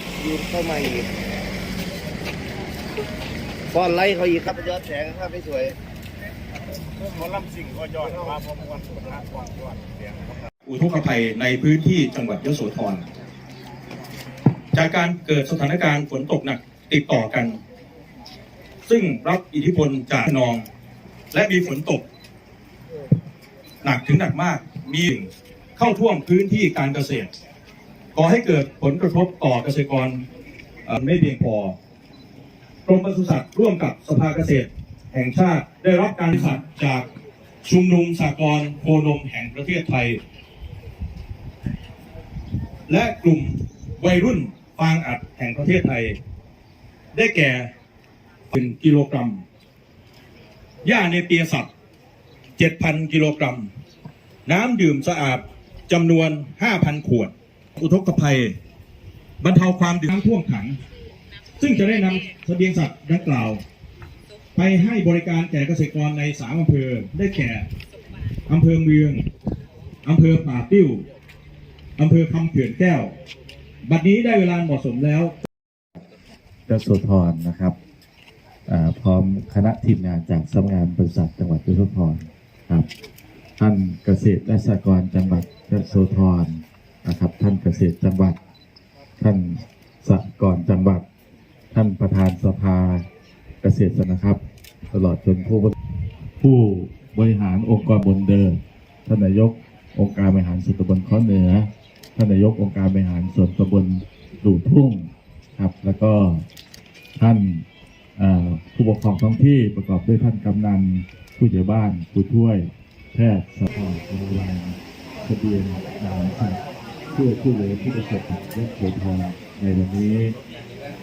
ครับยืนเข้ามาอีกป้อนไล่เขาอีกครับยอดแสงครับไม่สวยหมอลำสิ่งก็ยอดมาพร้อมกันสุดท้ายก่อนยอดเสียงครับอุทกภัยในพื้นที่จังหวัดยโสธรจากการเกิดสถานการณ์ฝนตกหนักติดต่อกัน ซึ่งรับอิทธิพลจากนอง และมีฝนตก หนักถึงหนักมากมีเข้าท่วมพื้นที่การเกษตร ก่อให้เกิดผลกระทบต่อเกษตรกรไม่เพียงพอกรมปศุสัตว์ร่วมกับสภาเกษตร แห่งชาติได้รับการสัตว์จากชุมนุมสากลโคนมแห่งประเทศไทย และกลุ่มวัยรุ่นฟางอัดแห่งประเทศไทย ได้แก่1กิโลกรัมหญ้าในเปียสัตว์7,000 กิโลกรัม น้ำดื่มสะอาดจำนวน 5,000 ขวด อุทกภัย บรรเทาความเดือดร้อนท่วมขัง ซึ่งจะได้นำเสบียงสัตว์ดังกล่าว ไปให้บริการแก่เกษตรกรในสามอำเภอได้แก่อำเภอเมืองอำเภอป่าติ้วอำเภอคำเขื่อนแก้ว บัดนี้ได้เวลาเหมาะสมแล้วยโสธรนะครับพร้อมคณะทีมงานจากสำนักงานบริษัทจังหวัดยโสธรครับ ท่านเกษตรและสหกรณ์จังหวัดยโสธร นะครับ ท่านเกษตรจังหวัด ท่านสหกรณ์จังหวัด ท่านประธานสภาเกษตรนะครับ ตลอดจนผู้บริผู้บริหารองค์กรบนเดิมท่านนายกองค์การบริหารส่วนตำบลข้อเหนือ ท่านนายกองค์การบริหารส่วนตำบลดูทุ่งครับ แล้วก็ท่านผู้ปกครองท้องที่ประกอบด้วยท่านกำนันผู้ใหญ่บ้านผู้ช่วย แพทย์สภาบริวารทะเบียนนามสัตว์ เพื่อช่วยเหลือผู้ประสบภัยและเกิดพรในวันนี้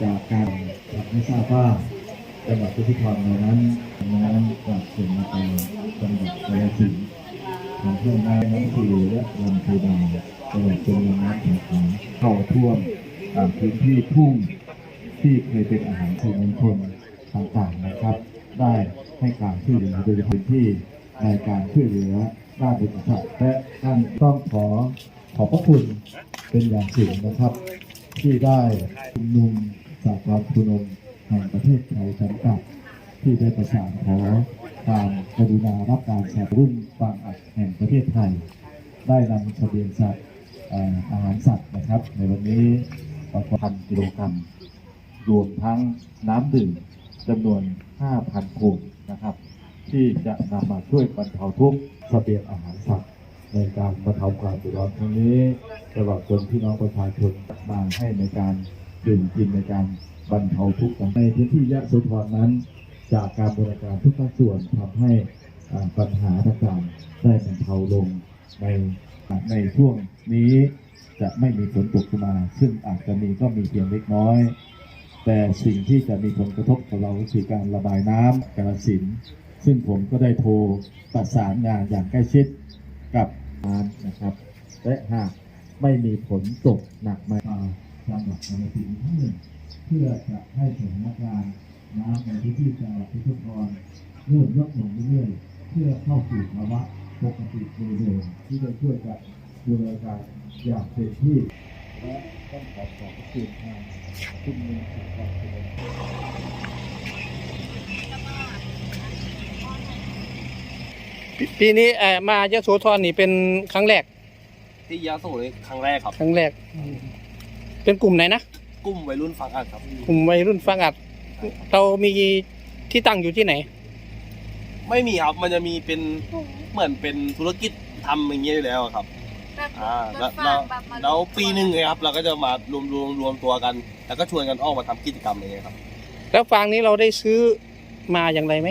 จากการทำให้ทราบว่าจังหวัดพุทธพรนั้นน้ำจากเขื่อนมาตาจังหวัดกาฬสินธุ์ทำให้น้ำน้ำคูและลำพูดาตลอดจนลำน้ำแข็งขันเข้าท่วมพื้นที่ทุ่งที่เคยเป็นอาหารสื่อมวลชนต่างๆนะครับ ได้ให้การช่วยเหลือโดยเฉพาะพื้นที่ในการช่วยเหลือด้านบริษัทและท่านต้องขอ อบพระคุณเป็นอย่างสูงนะครับ ที่ได้ชุมนุมสากลชุมนุมแห่งประเทศไทยจำกัดที่ได้ประสานขอการกรุณารับการสนับสนุนฟางอัดแห่งประเทศไทย ได้นำเสบียงสัตว์เอ่ออาหารสัตว์นะครับ ในวันนี้ประมาณกิโลกรัมรวมทั้งน้ำดื่มจำนวน 5,000ขวดนะครับ ที่จะนำมาช่วยบรรเทาทุกข์เสบียงอาหารสัตว์ ในการบรรเทาความเดือดร้อนครั้งนี้ตลอดจนพี่น้องประชาชนมาให้ในการดื่มกินในการบรรเทาทุกข์ในพื้นที่ยะโสธรนั้น จากการบริการทุกภาคส่วนทำให้อ่าปัญหาต่างๆได้บรรเทาลงในในช่วงนี้จะไม่มีฝนตกมา ซึ่งอาจจะมีก็มีเพียงเล็กน้อย แต่สิ่งที่จะมีผลกระทบกับเราคือการระบายน้ำกระสิน ซึ่งผมก็ได้โทรประสานงานอย่างใกล้ชิดกับ น้ำนะครับ และหากไม่มีฝนตกหนักมาจังหวัดกาฬสินธุ์ทั้งหนึ่งเพื่อจะให้สถานการณ์น้ำในพื้นที่จังหวัดพิจิตรเริ่มลดลงเรื่อยๆเพื่อเข้าสู่ภาวะปกติโดยเร็วที่จะช่วยกันดูแลการอย่างเต็มที่และต้องขอขอบพระคุณทางคุณมีสุขภาพ ปีปีนี้เอ่อมายะโสธรนี่เป็นครั้งแรก ที่ยาโสเลยครั้งแรกครับ ครั้งแรกเป็นกลุ่มไหนนะ กลุ่มวัยรุ่นฟังอัดครับกลุ่มวัยรุ่นฟังอัด เรามีที่ตั้งอยู่ที่ไหน ไม่มีครับมันจะมีเป็นเหมือนเป็นธุรกิจทำอย่างเงี้ยอยู่แล้วครับ อ่าแล้วแล้วแล้วปีหนึ่งเลยครับ เราก็จะมารวมรวมรวมตัวกัน แล้วก็ชวนกันออกมาทำกิจกรรมอย่างเงี้ยครับ แล้วฟางนี้เราได้ซื้อมาอย่างไรไหม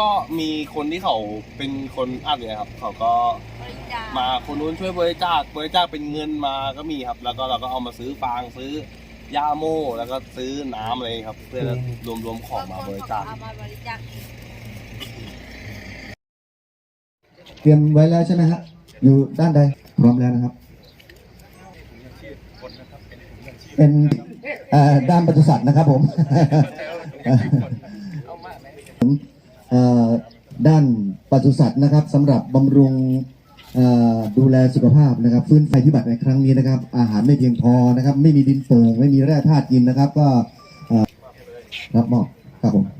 กก็มีคนที่เขาเป็นคนอัดเนี่ยครับ เขาก็มาคนนู้นช่วยบริจาคบริจาคเป็นเงินมาก็มีครับ แล้วก็เราก็เอามาซื้อฟางซื้อยาโม่แล้วก็ซื้อน้ำอะไรครับ เพื่อรวมรวมๆของมาบริจาค เอามาบริจาคเตรียมไว้แล้วใช่ไหมฮะ อยู่ด้านใด พร้อมแล้วนะครับ เป็นเอ่อด้านปศุสัตว์นะครับผมเอ่อ ด้านปศุสัตว์นะครับสำหรับบำรุงดูแลสุขภาพนะครับ ฟื้นไฟพิบัติในครั้งนี้นะครับ อาหารไม่เพียงพอนะครับ ไม่มีดินโป่งไม่มีแร่ธาตุกินนะครับ ก็รับมอบครับผม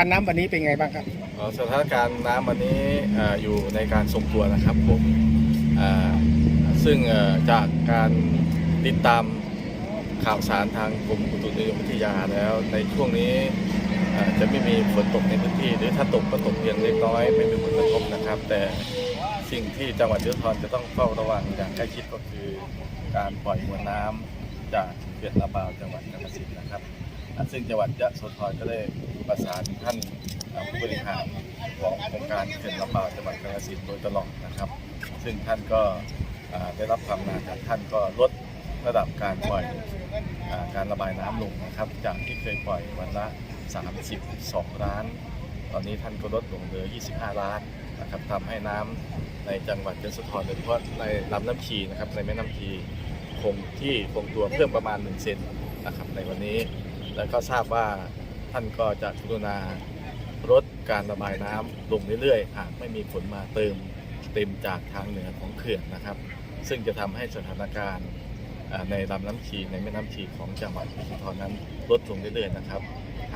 การณ์น้ำวันนี้เป็นไงบ้างครับ อ๋อสถานการณ์น้ำวันนี้เอ่ออยู่ในการทรงตัวนะครับผมเอ่อซึ่งเอ่อจากการติดตามข่าวสารทางกรมอุตุนิยมวิทยาแล้ว ในช่วงนี้เอ่อจะไม่มีฝนตกในพื้นที่ หรือถ้าตกก็ตกเพียงเล็กน้อยไม่มีผลกระทบนะครับ แต่สิ่งที่จังหวัดยะโสธรจะต้องเฝ้าระวังอย่างใกล้ชิดก็คือ การปล่อยมวลน้ำจากเขื่อนลำบาวจังหวัดกาฬสินธุ์นะครับ ซึ่งจังหวัดยะโสธรก็ได้ประสานท่านผู้บริหารของโครงการเขื่อนลำบากจังหวัดกาฬสินธุ์โดยตลอดนะครับ ซึ่งท่านก็ได้รับความนาจากท่านก็ลดระดับการปล่อยอการระบายน้ำลงนะครับ จากที่เคยปล่อยวันละ 32 ล้าน ตอนนี้ท่านก็ลดลงเหลือ 25 ล้านนะครับทำให้น้ำในจังหวัดยะโสธรโดยเฉพาะในลำน้ำชีนะครับในแม่น้ำชีคงที่คงตัวเพิ่มประมาณ 1 เซนนะครับในวันนี้ แล้วก็ทราบว่าท่านก็จะกรุณาลดการระบายน้ำลงเรื่อยๆหากไม่มีฝนมาเติมเต็มจากทางเหนือของเขื่อนนะครับ ซึ่งจะทำให้สถานการณ์ในลำน้ำชีในแม่น้ำชีของจังหวัดอุทรนั้นลดลงเรื่อยๆนะครับ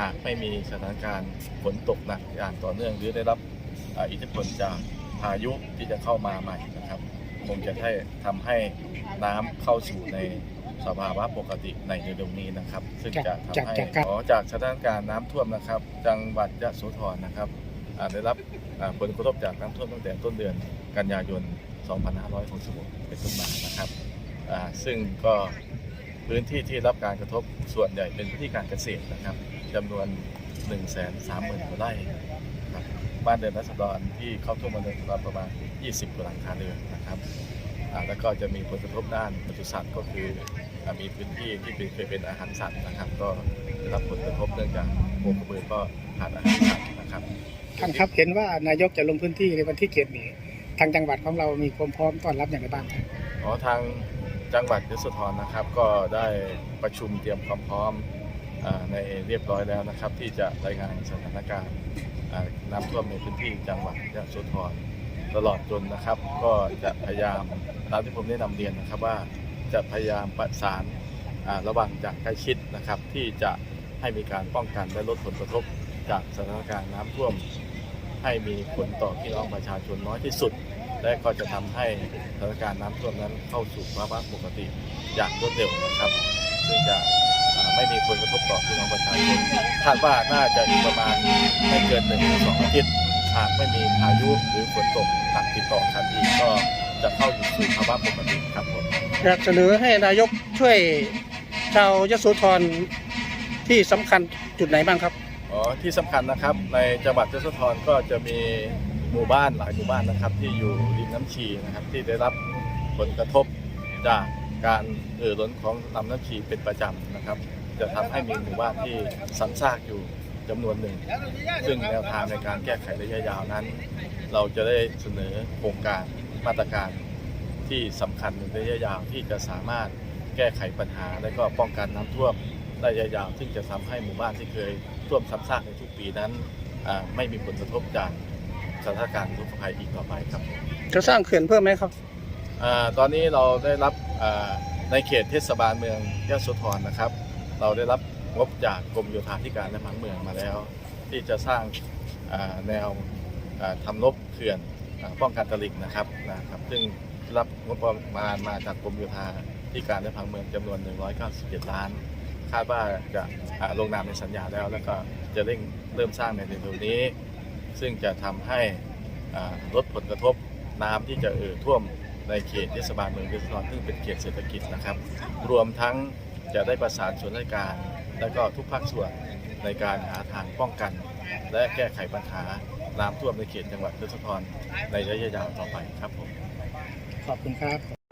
หากไม่มีสถานการณ์ฝนตกหนักอย่างต่อเนื่องหรือได้รับอิทธิพลจากพายุที่จะเข้ามาใหม่นะครับ คงจะให้ทำให้น้ำเข้าสู่ใน สภาวะปกติในเร็วๆนี้นะครับ ซึ่งจะทำให้จากจากการขอจากสถานการณ์น้ำท่วมนะครับ จังหวัดยะโสธรนะครับอ่าได้รับอ่าผลกระทบจากน้ำท่วมตั้งแต่ต้นเดือนกันยายน 2566 เป็นต้นมานะครับอ่าซึ่งก็พื้นที่ที่รับการกระทบส่วนใหญ่เป็นพื้นที่การเกษตรนะครับจำนวน 1 3 0 0 0 0กว่าไร่ครับบ้านเรือนรัษฎรที่เข้าท่วมบ้านเรือนรัษฎรประมาณ 20กว่าหลังคาเรือนนะครับอ่า แล้วก็จะมีผลกระทบด้านปศุสัตว์ก็คืออ่ามีพื้นที่ที่เป็นเคยเป็นอาหารสัตว์นะครับ ก็ได้รับผลกระทบเนื่องจากโคกระบือก็ขาดอาหารสัตว์นะครับท่านครับเห็นว่านายกจะลงพื้นที่ในวันที่เกียรตินี้ทางจังหวัดของเรามีความพร้อมต้อนรับอย่างไรบ้างครับอ๋อทางจังหวัดยโสธรนะครับ ก็ได้ประชุมเตรียมความพร้อมอ่าในเรียบร้อยแล้วนะครับ ที่จะรายงานสถานการณ์อ่าน้ำท่วมในพื้นที่จังหวัดยโสธร ตลอดจนนะครับ ก็จะพยายามตามที่ผมได้นำเรียนนะครับว่าจะพยายามประสานระวังจากใกล้ชิดนะครับ ที่จะให้มีการป้องกันและลดผลกระทบจากสถานการณ์น้ำท่วม ให้มีผลต่อพี่น้องประชาชนน้อยที่สุด และก็จะทำให้สถานการณ์น้ำท่วมนั้นเข้าสู่ภาวะปกติอย่างรวดเร็วนะครับ ซึ่งจะไม่มีผลกระทบต่อพี่น้องประชาชนคาดว่าน่าจะอีกประมาณไม่เกินหนึ่งถึงสองอาทิตย์ หากไม่มีพายุหรือฝนตกหนักติดต่อกันอีกก็จะเข้าสู่ภาวะปกติครับผมอยากเสนอให้นายกช่วยชาวยโสธรที่สำคัญจุดไหนบ้างครับอ๋อที่สำคัญนะครับในจังหวัดยโสธรก็จะมีหมู่บ้านหลายหมู่บ้านนะครับ ที่อยู่ริมน้ำชีนะครับที่ได้รับผลกระทบจากการเอ่อล้นของลำน้ำชีเป็นประจำนะครับ จะทำให้มีหมู่บ้านที่ซ้ำซากอยู่ จำนวนหนึ่ง ซึ่งแนวทางในการแก้ไขระยะยาวนั้น เราจะได้เสนอโครงการมาตรการที่สำคัญในระยะยาวที่จะสามารถแก้ไขปัญหา และก็ป้องกันน้ำท่วมระยะยาว ซึ่งจะทำให้หมู่บ้านที่เคยท่วมซ้ำซากในทุกปีนั้นอ่าไม่มีผลกระทบจากสถานการณ์ทุกภัยอีกต่อไปครับจะสร้างเขื่อนเพิ่มไหมครับอาตอนนี้เราได้รับอ่าในเขตเทศบาลเมืองยะโสธรนะครับ เราได้รับ งบจากกรมโยธาธิการและผังเมืองมาแล้ว ที่จะสร้างแนวอ่าทำลบเขื่อนป้องกันตลิ่งนะครับนะครับ ซึ่งรับงบประมาณมาจากกรมโยธาธิการและผังเมืองจำนวน 197 ล้าน คาดว่าจะาลงนามในสัญญาแล้ว แล้วก็จะเร่งเริ่มสร้างในเร็วๆนี้ ซึ่งจะทำให้ลดผลกระทบน้ำที่จะเอ่อท่วมในเขตเทศบาลเมืองยโสธรซึ่งเป็นเขตเศรษฐกิจนะครับ รวมทั้งจะได้ประสานส่วนราชการ และก็ทุกภาคส่วนในการหาทางป้องกัน และแก้ไขปัญหาน้ำท่วมในเขตจังหวัดยโสธรในระยะยาวต่อไปครับผม ขอบคุณครับ